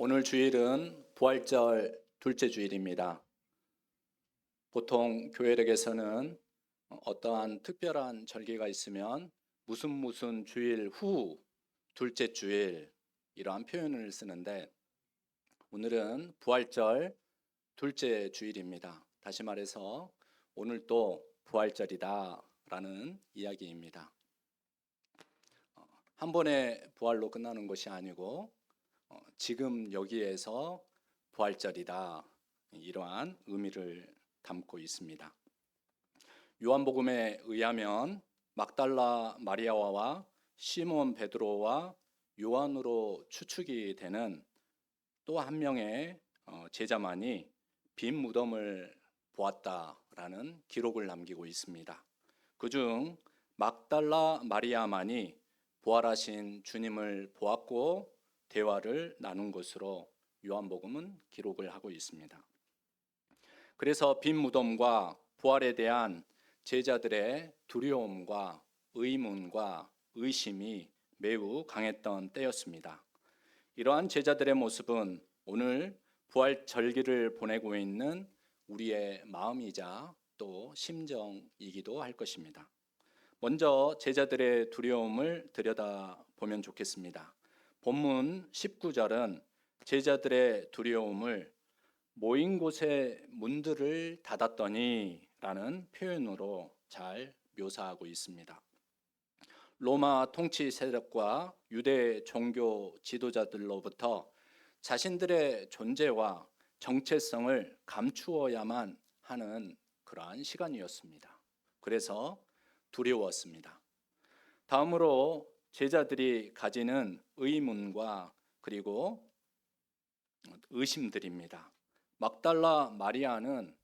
오늘 주일은 부활절 둘째 주일입니다. 보통 교회력에서는 어떠한 특별한 절기가 있으면 무슨 무슨 주일 후 둘째 주일 이러한 표현을 쓰는데 오늘은 부활절 둘째 주일입니다. 다시 말해서 오늘 또 부활절이다라는 이야기입니다. 어, 한 번에 부활로 끝나는 것이 아니고 어, 지금 여기에서 부활절이다 이러한 의미를 담고 있습니다. 요한복음에 의하면 막달라 마리아와 시몬 베드로와 요한으로 추측이 되는 또 한 명의 어, 제자만이 빈 무덤을 보았다라는 기록을 남기고 있습니다. 그중 막달라 마리아만이 부활하신 주님을 보았고 대화를 나눈 것으로 요한복음은 기록을 하고 있습니다. 그래서 빈 무덤과 부활에 대한 제자들의 두려움과 의문과 의심이 매우 강했던 때였습니다. 이러한 제자들의 모습은 오늘 부활 절기를 보내고 있는 우리의 마음이자 또 심정이기도 할 것입니다. 먼저 제자들의 두려움을 들여다 보면 좋겠습니다. 본문 19절은 제자들의 두려움을 모인 곳에 문들을 닫았더니 라는 표현으로 잘 묘사하고 있습니다. 로마 통치 세력과 유대 종교 지도자들로부터 자신들의 존재와 정체성을 감추어야만 하는 그러한 시간이었습니다. 그래서 두려웠습니다. 다음으로 제자들이 가지는 의문과 그리고 의심들입니다. 막달라 마리아는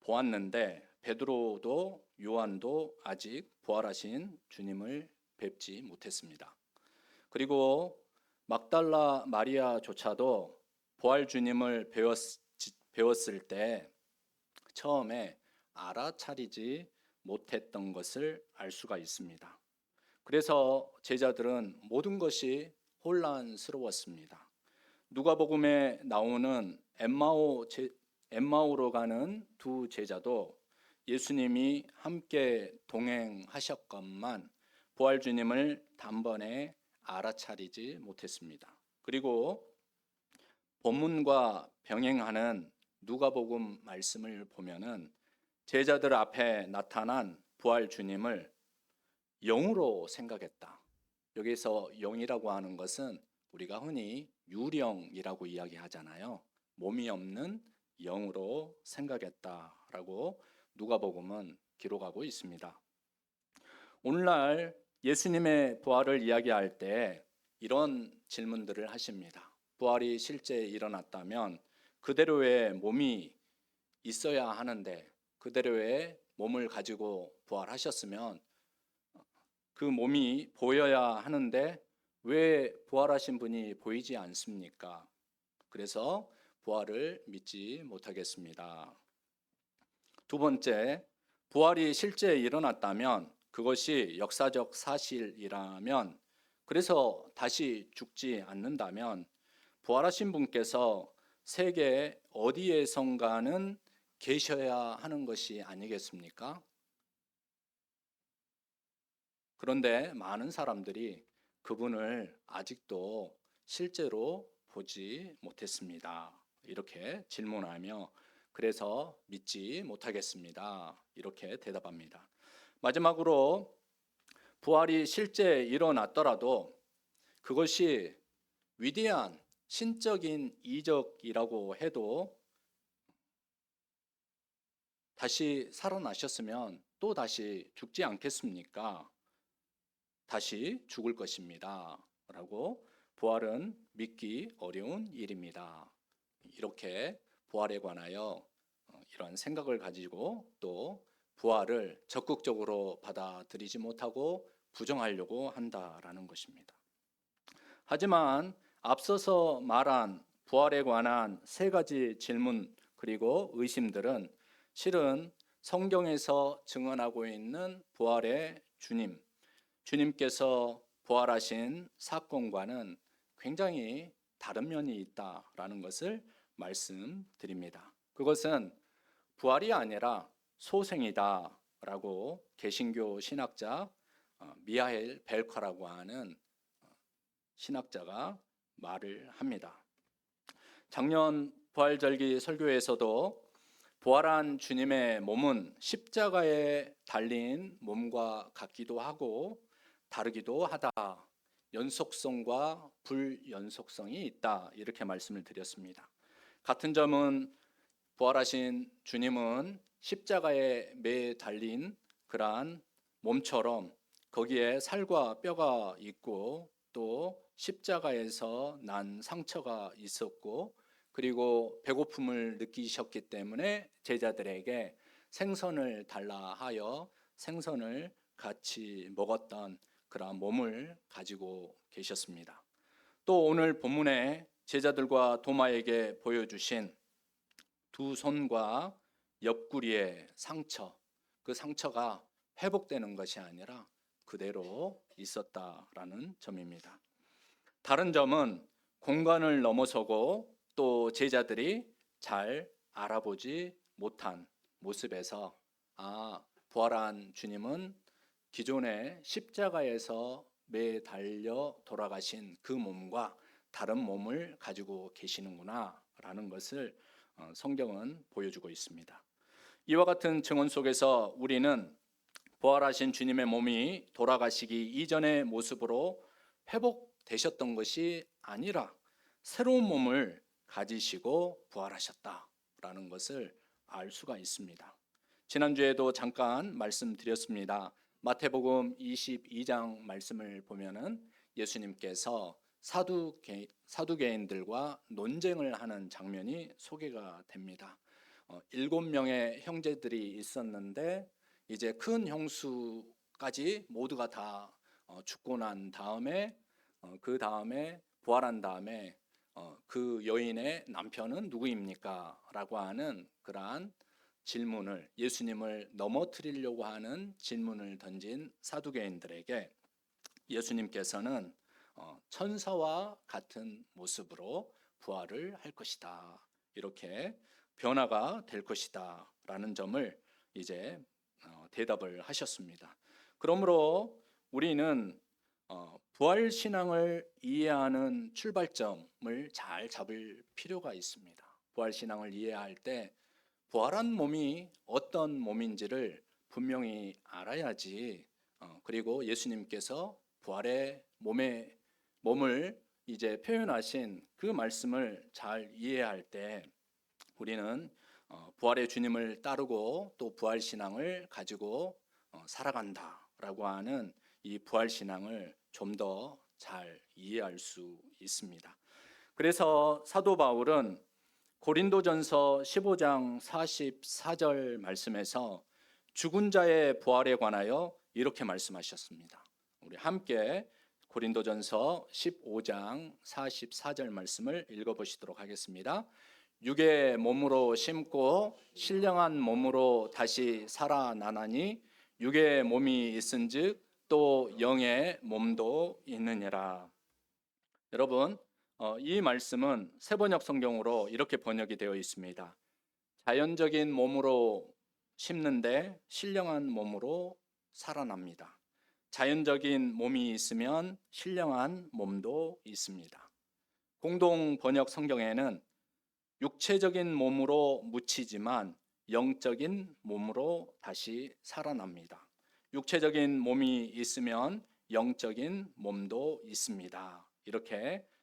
보았는데 베드로도 요한도 아직 부활하신 주님을 뵙지 못했습니다. 그리고 막달라 마리아조차도 부활 주님을 배웠, 배웠을 때 처음에 알아차리지 못했던 것을 알 수가 있습니다. 그래서 제자들은 모든 것이 혼란스러웠습니다. 누가복음에 나오는 엠마오 제, 엠마오로 가는 두 제자도 예수님이 함께 동행하셨건만 부활 주님을 단번에 알아차리지 못했습니다. 그리고 본문과 병행하는 누가복음 말씀을 보면은 제자들 앞에 나타난 부활 주님을 영으로 생각했다. 여기서 영이라고 하는 것은 우리가 흔히 유령이라고 이야기하잖아요. 몸이 없는 영으로 생각했다라고 누가복음은 기록하고 있습니다. 오늘날 예수님의 부활을 이야기할 때 이런 질문들을 하십니다. 부활이 실제 일어났다면 그대로의 몸이 있어야 하는데 그대로의 몸을 가지고 부활하셨으면 그 몸이 보여야 하는데 왜 부활하신 분이 보이지 않습니까? 그래서 부활을 믿지 못하겠습니다. 두 번째, 부활이 실제 일어났다면 그것이 역사적 사실이라면 그래서 다시 죽지 않는다면 부활하신 분께서 세계 어디에선가는 계셔야 하는 것이 아니겠습니까? 그런데 많은 사람들이 그분을 아직도 실제로 보지 못했습니다. 이렇게 질문하며 그래서 믿지 못하겠습니다. 이렇게 대답합니다. 마지막으로 부활이 실제 일어났더라도 그것이 위대한 신적인 이적이라고 해도 다시 살아나셨으면 또 다시 죽지 않겠습니까? 다시 죽을 것입니다. 라고 부활은 믿기 어려운 일입니다. 이렇게 부활에 관하여 어, 이러한 생각을 가지고 또 부활을 적극적으로 받아들이지 못하고 부정하려고 한다라는 것입니다. 하지만 앞서서 말한 부활에 관한 세 가지 질문 그리고 의심들은 실은 성경에서 증언하고 있는 부활의 주님, 주님께서 부활하신 사건과는 굉장히 다른 면이 있다라는 것을 말씀드립니다. 그것은 부활이 아니라 소생이다라고 개신교 신학자 어, 미하엘 벨커라고 하는 어, 신학자가 말을 합니다. 작년 부활절기 설교에서도 부활한 주님의 몸은 십자가에 달린 몸과 같기도 하고 다르기도 하다. 연속성과 불연속성이 있다. 이렇게 말씀을 드렸습니다. 같은 점은 부활하신 주님은 십자가에 매 달린 그러한 몸처럼 거기에 살과 뼈가 있고 또 십자가에서 난 상처가 있었고 그리고 배고픔을 느끼셨기 때문에 제자들에게 생선을 달라 하여 생선을 같이 먹었던 그러한 몸을 가지고 계셨습니다. 또 오늘 본문에 제자들과 도마에게 보여주신 두 손과 옆구리의 상처, 그 상처가 회복되는 것이 아니라 그대로 있었다라는 점입니다. 다른 점은 공간을 넘어서고 또 제자들이 잘 알아보지 못한 모습에서 아, 부활한 주님은 기존의 십자가에서 매달려 돌아가신 그 몸과 다른 몸을 가지고 계시는구나라는 것을 어, 성경은 보여주고 있습니다. 이와 같은 증언 속에서 우리는 부활하신 주님의 몸이 돌아가시기 이전의 모습으로 회복되셨던 것이 아니라 새로운 몸을 가지시고 부활하셨다라는 것을 알 수가 있습니다. 지난주에도 잠깐 말씀드렸습니다. 마태복음 22장 말씀을 보면은 예수님께서 사두개, 사두개인들과 논쟁을 하는 장면이 소개가 됩니다. 어, 일곱 명의 형제들이 있었는데 이제 큰 형수까지 모두가 다 어, 죽고 난 다음에 어, 그 다음에 부활한 다음에 어, 그 여인의 남편은 누구입니까? 라고 하는 그러한 질문을 예수님을 넘어뜨리려고 하는 질문을 던진 사두개인들에게 예수님께서는 어, 천사와 같은 모습으로 부활을 할 것이다. 이렇게 변화가 될 것이다. 라는 점을 이제 어, 대답을 하셨습니다. 그러므로 우리는 어, 부활 신앙을 이해하는 출발점을 잘 잡을 필요가 있습니다. 부활 신앙을 이해할 때 부활한 몸이 어떤 몸인지를 분명히 알아야지. 어, 그리고 예수님께서 부활의 몸의 몸을 이제 표현하신 그 말씀을 잘 이해할 때 우리는 어, 부활의 주님을 따르고 또 부활 신앙을 가지고 어, 살아간다라고 하는 이 부활 신앙을 좀 더 잘 이해할 수 있습니다. 그래서 사도 바울은 고린도전서 15장 44절 말씀에서 죽은 자의 부활에 관하여 이렇게 말씀하셨습니다. 우리 함께 고린도전서 15장 44절 말씀을 읽어 보시도록 하겠습니다. 육의 몸으로 심고 신령한 몸으로 다시 살아나나니 육의 몸이 있은즉 또 영의 몸도 있느니라. 여러분, 어, 이 말씀은 세번역 성경으로 이렇게 번역이 되어 있습니다. 자연적인 몸으로 심는데 신령한 몸으로 살아납니다. 자연적인 몸이 있으면 신령한 몸도 있습니다. 공동 번역 성경에는 육체적인 몸으로 묻히지만 영적인 몸으로 다시 살아납니다. 육체적인 몸이 있으면 영적인 몸도 있습니다. 이렇게 어,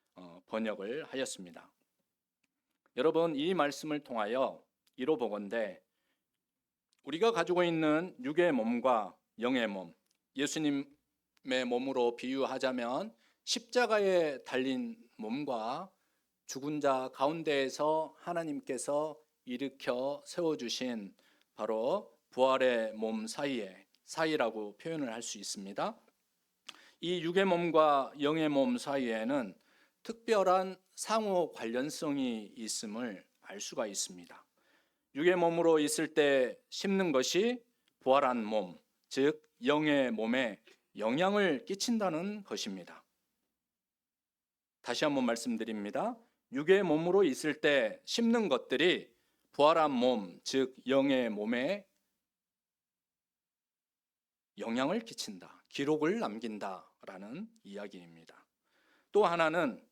번역을 하였습니다. 여러분 이 말씀을 통하여 이로 보건대 우리가 가지고 있는 육의 몸과 영의 몸, 예수님의 몸으로 비유하자면 십자가에 달린 몸과 죽은 자 가운데에서 하나님께서 일으켜 세워 주신 바로 부활의 몸 사이에 사이라고 표현을 할 수 있습니다. 이 육의 몸과 영의 몸 사이에는 특별한 상호 관련성이 있음을 알 수가 있습니다. 육의 몸으로 있을 때 심는 것이 부활한 몸, 즉 영의 몸에 영향을 끼친다는 것입니다. 다시 한번 말씀드립니다. 육의 몸으로 있을 때 씹는 것들이 부활한 몸, 즉 영의 몸에 영향을 끼친다. 기록을 남긴다라는 이야기입니다. 또 하나는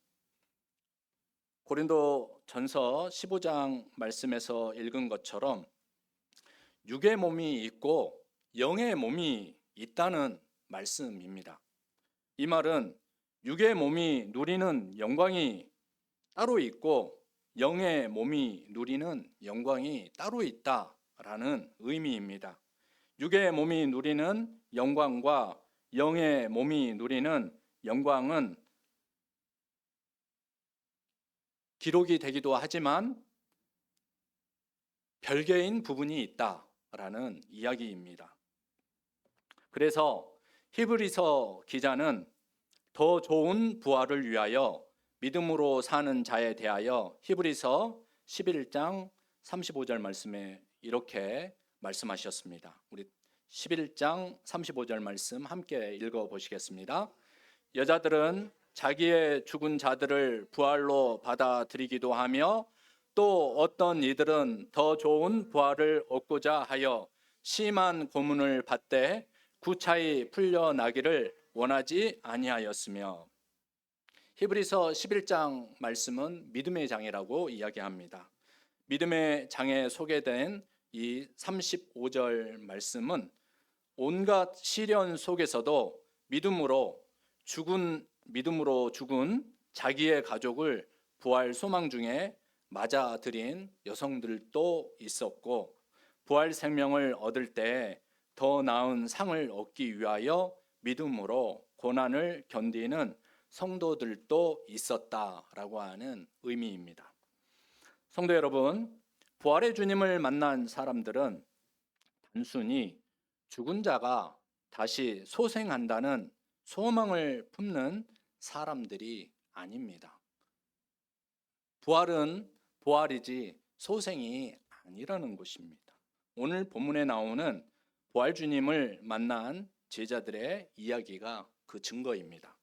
고린도 전서 15장 말씀에서 읽은 것처럼 육의 몸이 있고 영의 몸이 있다는 말씀입니다. 이 말은 육의 몸이 누리는 영광이 따로 있고 영의 몸이 누리는 영광이 따로 있다라는 의미입니다. 육의 몸이 누리는 영광과 영의 몸이 누리는 영광은 기록이 되기도 하지만 별개인 부분이 있다라는 이야기입니다. 그래서 히브리서 기자는 더 좋은 부활을 위하여 믿음으로 사는 자에 대하여 히브리서 11장 35절 말씀에 이렇게 말씀하셨습니다. 우리 11장 35절 말씀 함께 읽어 보시겠습니다. 여자들은 자기의 죽은 자들을 부활로 받아들이기도 하며 또 어떤 이들은 더 좋은 부활을 얻고자 하여 심한 고문을 받되 구차히 풀려나기를 원하지 아니하였으며 히브리서 11장 말씀은 믿음의 장이라고 이야기합니다. 믿음의 장에 소개된 이 35절 말씀은 온갖 시련 속에서도 믿음으로 죽은 믿음으로 죽은 자기의 가족을 부활 소망 중에 맞아들인 여성들도 있었고 부활 생명을 얻을 때 더 나은 상을 얻기 위하여 믿음으로 고난을 견디는 성도들도 있었다라고 하는 의미입니다. 성도 여러분, 부활의 주님을 만난 사람들은 단순히 죽은 자가 다시 소생한다는 소망을 품는 사람들이 아닙니다. 부활은 부활이지 소생이 아니라는 것입니다. 오늘 본문에 나오는 부활 주님을 만난 제자들의 이야기가 그 증거입니다.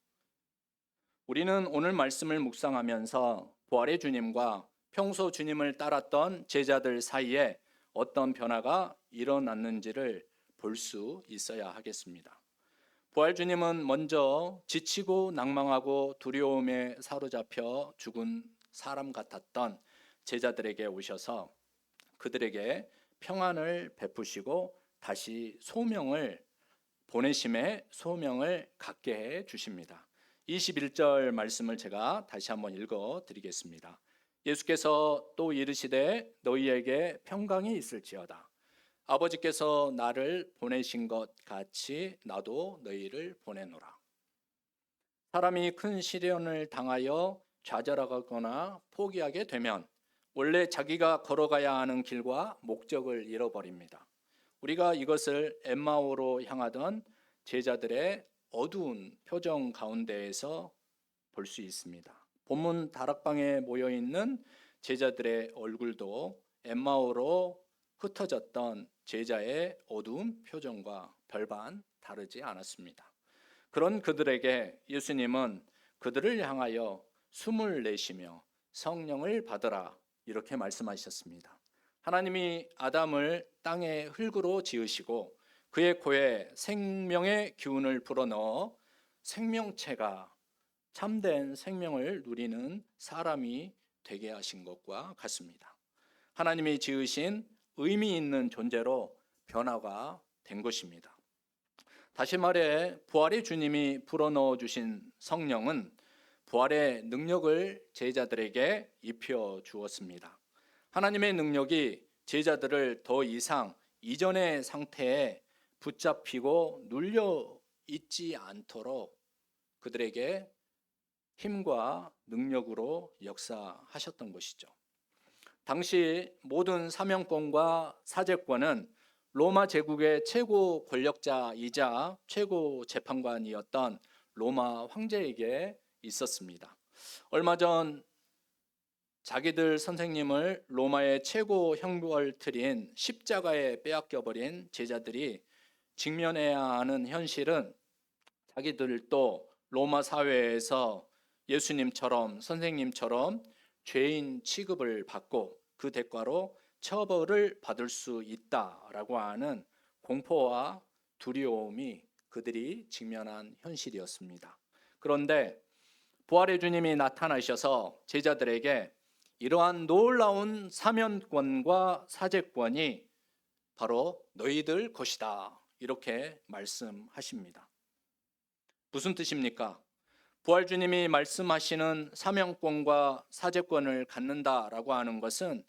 우리는 오늘 말씀을 묵상하면서 부활의 주님과 평소 주님을 따랐던 제자들 사이에 어떤 변화가 일어났는지를 볼 수 있어야 하겠습니다. 부활 주님은 먼저 지치고 낭망하고 두려움에 사로잡혀 죽은 사람 같았던 제자들에게 오셔서 그들에게 평안을 베푸시고 다시 소명을 보내심의 소명을 갖게 해 주십니다. 21절 말씀을 제가 다시 한번 읽어 드리겠습니다. 예수께서 또 이르시되 너희에게 평강이 있을지어다. 아버지께서 나를 보내신 것 같이 나도 너희를 보내노라. 사람이 큰 시련을 당하여 좌절하거나 포기하게 되면 원래 자기가 걸어가야 하는 길과 목적을 잃어버립니다. 우리가 이것을 엠마오로 향하던 제자들의 어두운 표정 가운데에서 볼 수 있습니다. 본문 다락방에 모여 있는 제자들의 얼굴도 엠마오로 흩어졌던 제자의 어두운 표정과 별반 다르지 않았습니다. 그런 그들에게 예수님은 그들을 향하여 숨을 내쉬며 성령을 받으라 이렇게 말씀하셨습니다. 하나님이 아담을 땅의 흙으로 지으시고 그의 코에 생명의 기운을 불어넣어 생명체가 참된 생명을 누리는 사람이 되게 하신 것과 같습니다. 하나님이 지으신 의미 있는 존재로 변화가 된 것입니다. 다시 말해 부활의 주님이 불어넣어 주신 성령은 부활의 능력을 제자들에게 입혀 주었습니다. 하나님의 능력이 제자들을 더 이상 이전의 상태에 붙잡히고 눌려 있지 않도록 그들에게 힘과 능력으로 역사하셨던 것이죠. 당시 모든 사명권과 사제권은 로마 제국의 최고 권력자이자 최고 재판관이었던 로마 황제에게 있었습니다. 얼마 전 자기들 선생님을 로마의 최고 형벌틀인 십자가에 빼앗겨 버린 제자들이 직면해야 하는 현실은 자기들도 로마 사회에서 예수님처럼 선생님처럼 죄인 취급을 받고 그 대가로 처벌을 받을 수 있다라고 하는 공포와 두려움이 그들이 직면한 현실이었습니다. 그런데 부활의 주님이 나타나셔서 제자들에게 이러한 놀라운 사면권과 사제권이 바로 너희들 것이다. 이렇게 말씀하십니다. 무슨 뜻입니까? 부활 주님이 말씀하시는 사명권과 사제권을 갖는다라고 하는 것은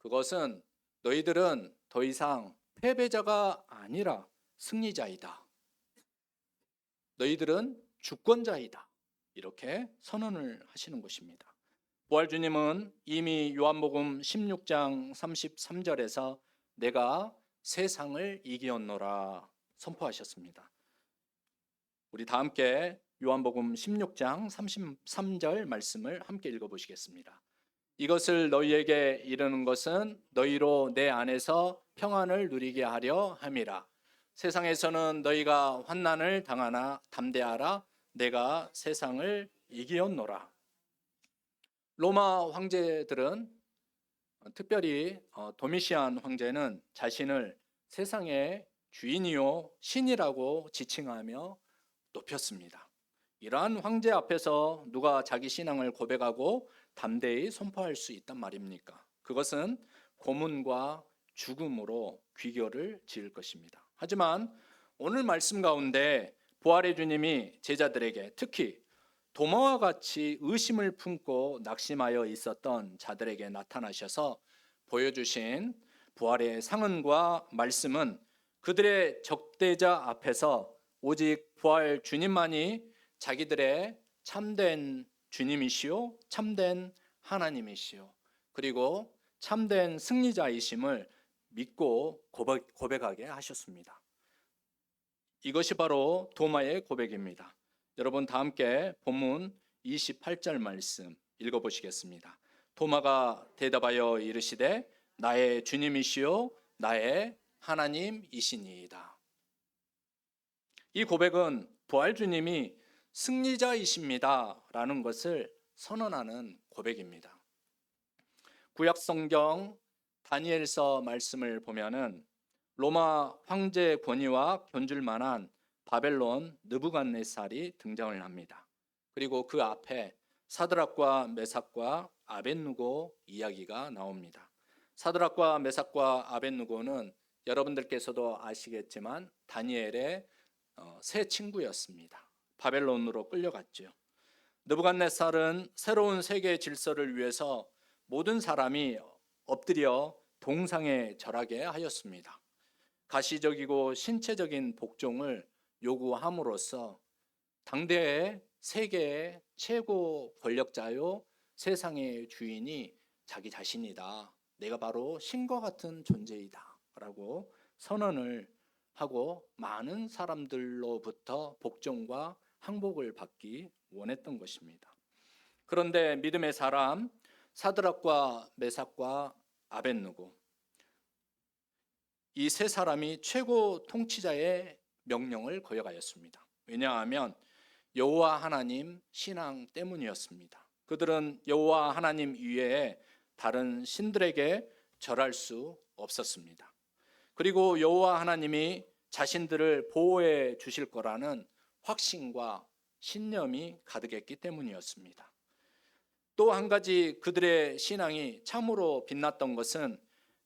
그것은 너희들은 더 이상 패배자가 아니라 승리자이다. 너희들은 주권자이다. 이렇게 선언을 하시는 것입니다. 부활 주님은 이미 요한복음 16장 33절에서 내가 세상을 이기었노라 선포하셨습니다. 우리 다 함께 요한복음 16장 33절 말씀을 함께 읽어 보시겠습니다. 이것을 너희에게 이르는 것은 너희로 내 안에서 평안을 누리게 하려 함이라. 세상에서는 너희가 환난을 당하나 담대하라. 내가 세상을 이기었노라. 로마 황제들은 특별히 어, 도미시안 황제는 자신을 세상의 주인이요 신이라고 지칭하며 높였습니다. 이러한 황제 앞에서 누가 자기 신앙을 고백하고 담대히 선포할 수 있단 말입니까? 그것은 고문과 죽음으로 귀결을 지을 것입니다. 하지만 오늘 말씀 가운데 부활의 주님이 제자들에게 특히 도마와 같이 의심을 품고 낙심하여 있었던 자들에게 나타나셔서 보여주신 부활의 상흔과 말씀은 그들의 적대자 앞에서 오직 부활 주님만이 자기들의 참된 주님이시요 참된 하나님이시요 그리고 참된 승리자이심을 믿고 고백, 고백 하게 하셨습니다. 이것이 바로 도마의 고백입니다. 여러분 다 함께 본문 28절 말씀 읽어 보시겠습니다. 도마가 대답하여 이르시되 나의 주님이시요 나의 하나님이시니이다. 이 고백은 부활 주님이 승리자이십니다라는 것을 선언하는 고백입니다. 구약 성경 다니엘서 말씀을 보면은 로마 황제 권위와 견줄 만한 바벨론 느부갓네살이 등장을 합니다. 그리고 그 앞에 사드락과 메삭과 아벤누고 이야기가 나옵니다. 사드락과 메삭과 아벤누고는 여러분들께서도 아시겠지만 다니엘의 어, 새 친구였습니다. 바벨론으로 끌려갔죠. 느부갓네살은 새로운 세계 질서를 위해서 모든 사람이 엎드려 동상에 절하게 하였습니다. 가시적이고 신체적인 복종을 요구함으로써 당대의 세계의 최고 권력자요 세상의 주인이 자기 자신이다. 내가 바로 신과 같은 존재이다라고 선언을 하고 많은 사람들로부터 복종과 항복을 받기 원했던 것입니다. 그런데 믿음의 사람 사드락과 메삭과 아벤누고 이 세 사람이 최고 통치자의 명령을 거역하였습니다. 왜냐하면 여호와 하나님 신앙 때문이었습니다. 그들은 여호와 하나님 이외에 다른 신들에게 절할 수 없었습니다. 그리고 여호와 하나님이 자신들을 보호해 주실 거라는 확신과 신념이 가득했기 때문이었습니다. 또 한 가지 그들의 신앙이 참으로 빛났던 것은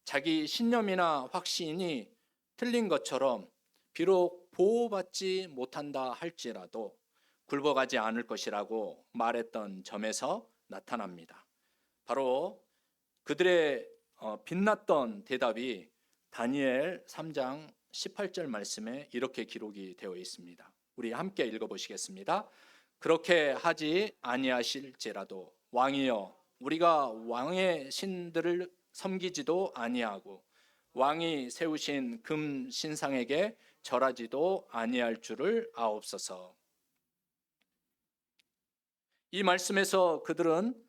자기 신념이나 확신이 틀린 것처럼 비록 보호받지 못한다 할지라도 굴복하지 않을 것이라고 말했던 점에서 나타납니다. 바로 그들의 어, 빛났던 대답이 다니엘 3장 18절 말씀에 이렇게 기록이 되어 있습니다. 우리 함께 읽어 보시겠습니다. 그렇게 하지 아니하실지라도 왕이여 우리가 왕의 신들을 섬기지도 아니하고 왕이 세우신 금 신상에게 절하지도 아니할 줄을 아옵소서. 이 말씀에서 그들은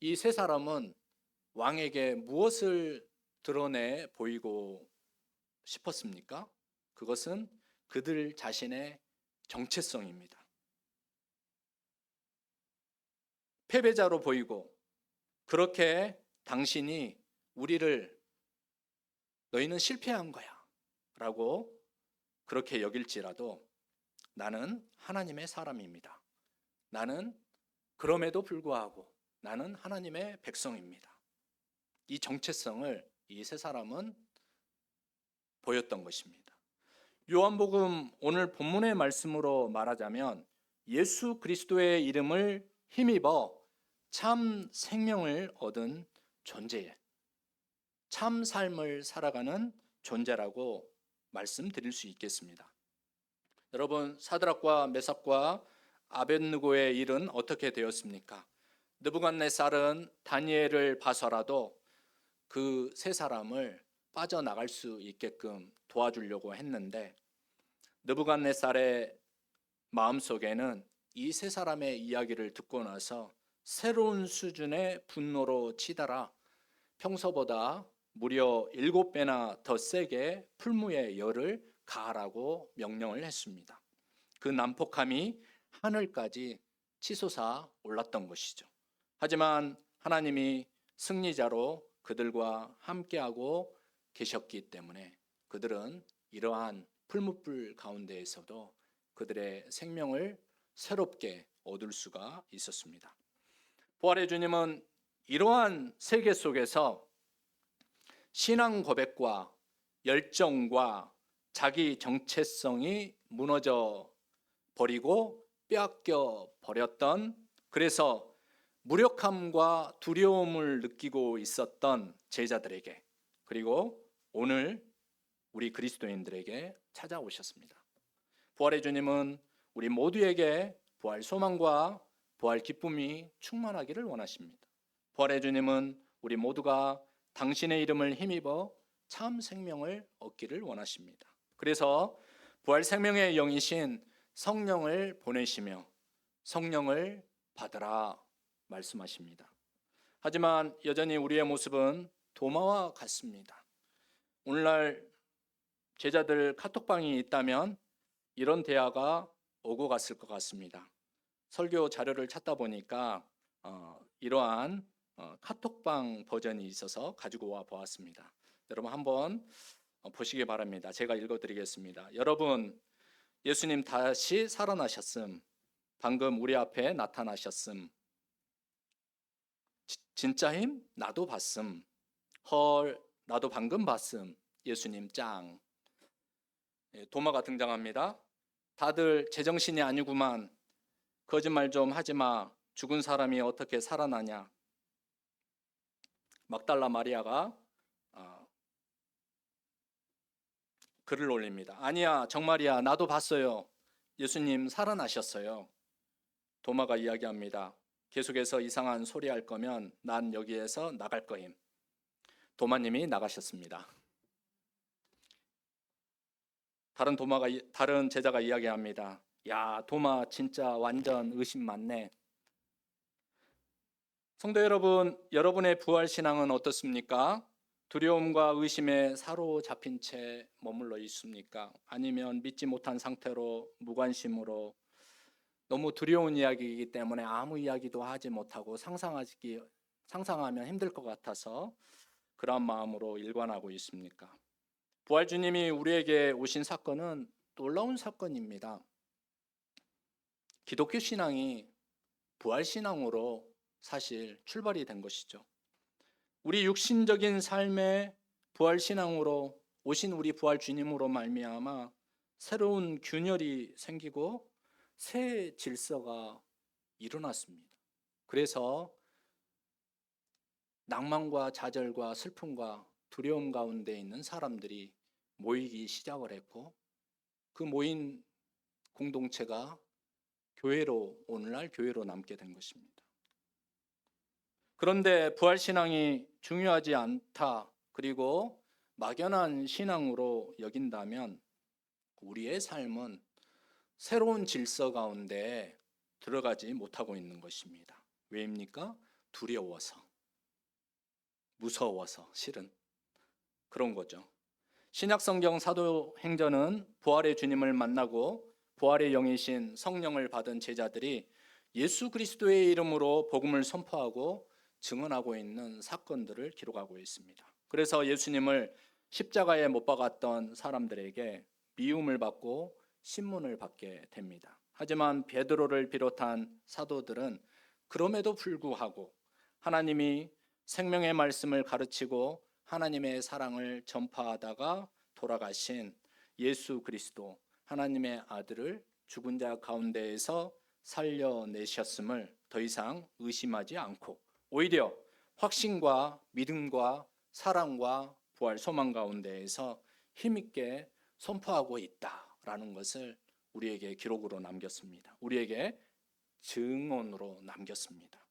이 세 사람은 왕에게 무엇을 드러내 보이고 싶었습니까? 그것은 그들 자신의 정체성입니다. 패배자로 보이고 그렇게 당신이 우리를 너희는 실패한 거야 라고 그렇게 여길지라도 나는 하나님의 사람입니다. 나는 그럼에도 불구하고 나는 하나님의 백성입니다. 이 정체성을 이 세 사람은 보였던 것입니다. 요한복음 오늘 본문의 말씀으로 말하자면 예수 그리스도의 이름을 힘입어 참 생명을 얻은 존재, 참 삶을 살아가는 존재라고 말씀드릴 수 있겠습니다. 여러분 사드락과 메삭과 아벤느고의 일은 어떻게 되었습니까? 느부갓네살은 다니엘을 봐서라도 그 세 사람을 빠져나갈 수 있게끔 도와주려고 했는데 느부갓네살의 마음속에는 이 세 사람의 이야기를 듣고 나서 새로운 수준의 분노로 치달아 평소보다 무려 일곱 배나 더 세게 풀무의 열을 가하라고 명령을 했습니다. 그 난폭함이 하늘까지 치솟아 올랐던 것이죠. 하지만 하나님이 승리자로 그들과 함께하고 계셨기 때문에 그들은 이러한 풀무불 가운데에서도 그들의 생명을 새롭게 얻을 수가 있었습니다. 부활의 주님은 이러한 세계 속에서 신앙 고백과 열정과 자기 정체성이 무너져 버리고 빼앗겨 버렸던 그래서 무력함과 두려움을 느끼고 있었던 제자들에게 그리고 오늘 우리 그리스도인들에게 찾아오셨습니다. 부활의 주님은 우리 모두에게 부활 소망과 부활 기쁨이 충만하기를 원하십니다. 부활의 주님은 우리 모두가 당신의 이름을 힘입어 참 생명을 얻기를 원하십니다. 그래서 부활 생명의 영이신 성령을 보내시며 성령을 받으라 말씀하십니다. 하지만 여전히 우리의 모습은 도마와 같습니다. 오늘날 제자들 카톡방이 있다면 이런 대화가 오고 갔을 것 같습니다. 설교 자료를 찾다 보니까 어, 이러한 어, 카톡방 버전이 있어서 가지고 와 보았습니다. 여러분 한번 어, 보시기 바랍니다. 제가 읽어드리겠습니다. 여러분 예수님 다시 살아나셨음. 방금 우리 앞에 나타나셨음. 지- 진짜임? 나도 봤음. 헐, 나도 방금 봤음. 예수님 짱. 예, 도마가 등장합니다. 다들 제정신이 아니구만. 거짓말 좀 하지 마. 죽은 사람이 어떻게 살아나냐. 막달라 마리아가 아, 글을 올립니다. 아니야, 정말이야. 나도 봤어요. 예수님 살아나셨어요. 도마가 이야기합니다. 계속해서 이상한 소리 할 거면 난 여기에서 나갈 거임. 도마님이 나가셨습니다. 다른 도마가 이- 다른 제자가 이야기합니다. 야, 도마 진짜 완전 의심 많네. 성도 여러분, 여러분의 부활 신앙은 어떻습니까? 두려움과 의심에 사로잡힌 채 머물러 있습니까? 아니면 믿지 못한 상태로 무관심으로 너무 두려운 이야기이기 때문에 아무 이야기도 하지 못하고 상상하기 상상하면 힘들 것 같아서 그런 마음으로 일관하고 있습니까? 부활 주님이 우리에게 오신 사건은 놀라운 사건입니다. 기독교 신앙이 부활 신앙으로 사실 출발이 된 것이죠. 우리 육신적인 삶의 부활 신앙으로 오신 우리 부활 주님으로 말미암아 새로운 균열이 생기고 새 질서가 일어났습니다. 그래서 낭만과 좌절과 슬픔과 두려움 가운데 있는 사람들이 모이기 시작을 했고 그 모인 공동체가 교회로 오늘날 교회로 남게 된 것입니다. 그런데 부활 신앙이 중요하지 않다. 그리고 막연한 신앙으로 여긴다면 우리의 삶은 새로운 질서 가운데 들어가지 못하고 있는 것입니다. 왜입니까? 두려워서. 무서워서 실은 그런 거죠. 신약 성경 사도행전은 부활의 주님을 만나고 부활의 영이신 성령을 받은 제자들이 예수 그리스도의 이름으로 복음을 선포하고 증언하고 있는 사건들을 기록하고 있습니다. 그래서 예수님을 십자가에 못 박았던 사람들에게 미움을 받고 신문을 받게 됩니다. 하지만 베드로를 비롯한 사도들은 그럼에도 불구하고 하나님이 생명의 말씀을 가르치고 하나님의 사랑을 전파하다가 돌아가신 예수 그리스도 하나님의 아들을 죽은 자 가운데에서 살려내셨음을 더 이상 의심하지 않고 오히려 확신과 믿음과 사랑과 부활 소망 가운데에서 힘있게 선포하고 있다라는 것을 우리에게 기록으로 남겼습니다. 우리에게 증언으로 남겼습니다.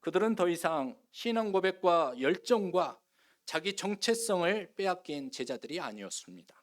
그들은 더 이상 신앙 고백과 열정과 자기 정체성을 빼앗긴 제자들이 아니었습니다.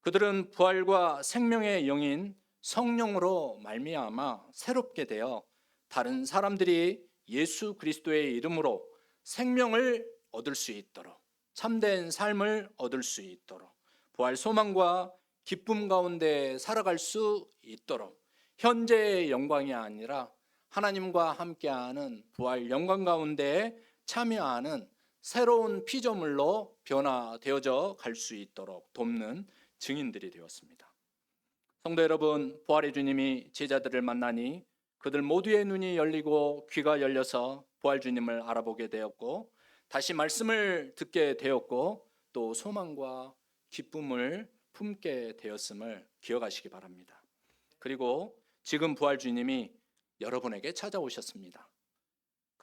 그들은 부활과 생명의 영인 성령으로 말미암아 새롭게 되어 다른 사람들이 예수 그리스도의 이름으로 생명을 얻을 수 있도록 참된 삶을 얻을 수 있도록 부활 소망과 기쁨 가운데 살아갈 수 있도록 현재의 영광이 아니라 하나님과 함께하는 부활 영광 가운데 참여하는 새로운 피조물로 변화되어져 갈 수 있도록 돕는 증인들이 되었습니다. 성도 여러분, 부활의 주님이 제자들을 만나니 그들 모두의 눈이 열리고 귀가 열려서 부활 주님을 알아보게 되었고 다시 말씀을 듣게 되었고 또 소망과 기쁨을 품게 되었음을 기억하시기 바랍니다. 그리고 지금 부활 주님이 여러분에게 찾아오셨습니다.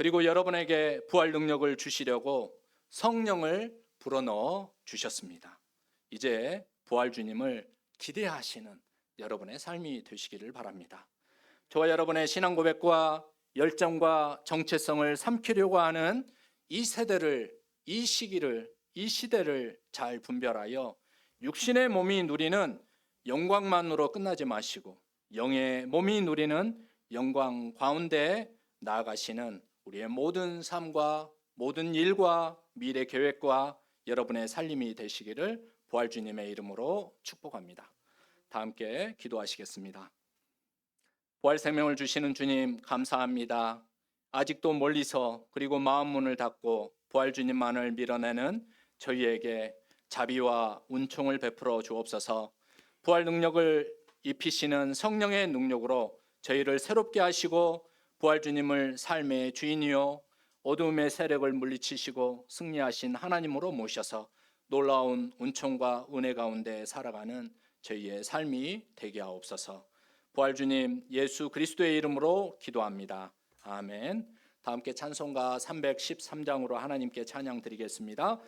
그리고 여러분에게 부활 능력을 주시려고 성령을 불어넣어 주셨습니다. 이제 부활 주님을 기대하시는 여러분의 삶이 되시기를 바랍니다. 저와 여러분의 신앙 고백과 열정과 정체성을 삼키려고 하는 이 세대를 이 시기를 이 시대를 잘 분별하여 육신의 몸이 누리는 영광만으로 끝나지 마시고 영의 몸이 누리는 영광 가운데 나아가시는 우리의 모든 삶과 모든 일과 미래 계획과 여러분의 살림이 되시기를 부활 주님의 이름으로 축복합니다. 다 함께 기도하시겠습니다. 부활 생명을 주시는 주님 감사합니다. 아직도 멀리서 그리고 마음 문을 닫고 부활 주님만을 밀어내는 저희에게 자비와 은총을 베풀어 주옵소서. 부활 능력을 입히시는 성령의 능력으로 저희를 새롭게 하시고 부활 주님을 삶의 주인이요 어둠의 세력을 물리치시고 승리하신 하나님으로 모셔서 놀라운 은총과 은혜 가운데 살아가는 저희의 삶이 되게 하옵소서. 부활 주님 예수 그리스도의 이름으로 기도합니다. 아멘. 다 함께 찬송가 313장으로 하나님께 찬양 드리겠습니다.